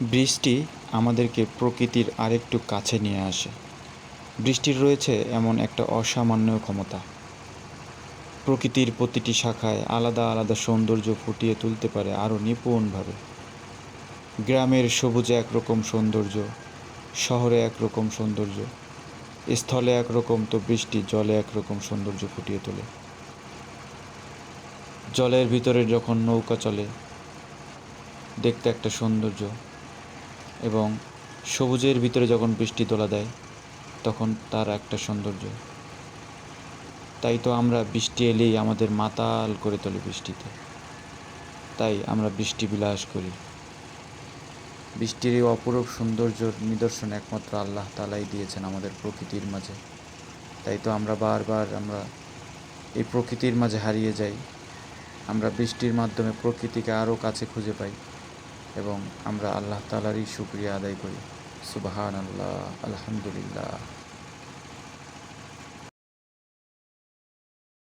বৃষ্টি আমাদেরকে প্রকৃতির আরেকটু কাছে নিয়ে আসে। বৃষ্টির রয়েছে এমন একটা অসামান্য ক্ষমতা। প্রকৃতির প্রতিটি শাখায় আলাদা আলাদা সৌন্দর্য ফুটিয়ে তুলতে পারে আরও নিপুণভাবে। গ্রামের সবুজে একরকম সৌন্দর্য, শহরে একরকম সৌন্দর্য, স্থলে একরকম তো বৃষ্টি, জলে একরকম সৌন্দর্য ফুটিয়ে তোলে। জলের ভিতরে যখন নৌকা চলে, দেখতে একটা সৌন্দর্য এবং সবুজের ভিতরে যখন বৃষ্টি তোলা দেয়, তখন তার একটা সৌন্দর্য। তাই তো আমরা বৃষ্টি এলেই আমাদের মাতাল করে তোলে বৃষ্টিতে। তাই আমরা বৃষ্টি বিলাস করি। বৃষ্টির এই অপরূপ সৌন্দর্যর নিদর্শন একমাত্র আল্লাহ তালাই দিয়েছেন আমাদের প্রকৃতির মাঝে। তাই তো আমরা বারবার আমরা এই প্রকৃতির মাঝে হারিয়ে যাই। আমরা বৃষ্টির মাধ্যমে প্রকৃতিকে আরও কাছে খুঁজে পাই। এবং আমরা আল্লাহ তালারই শুক্রিয়া আদায় করি। সুবাহান আল্লাহ আলহামদুলিল্লাহ।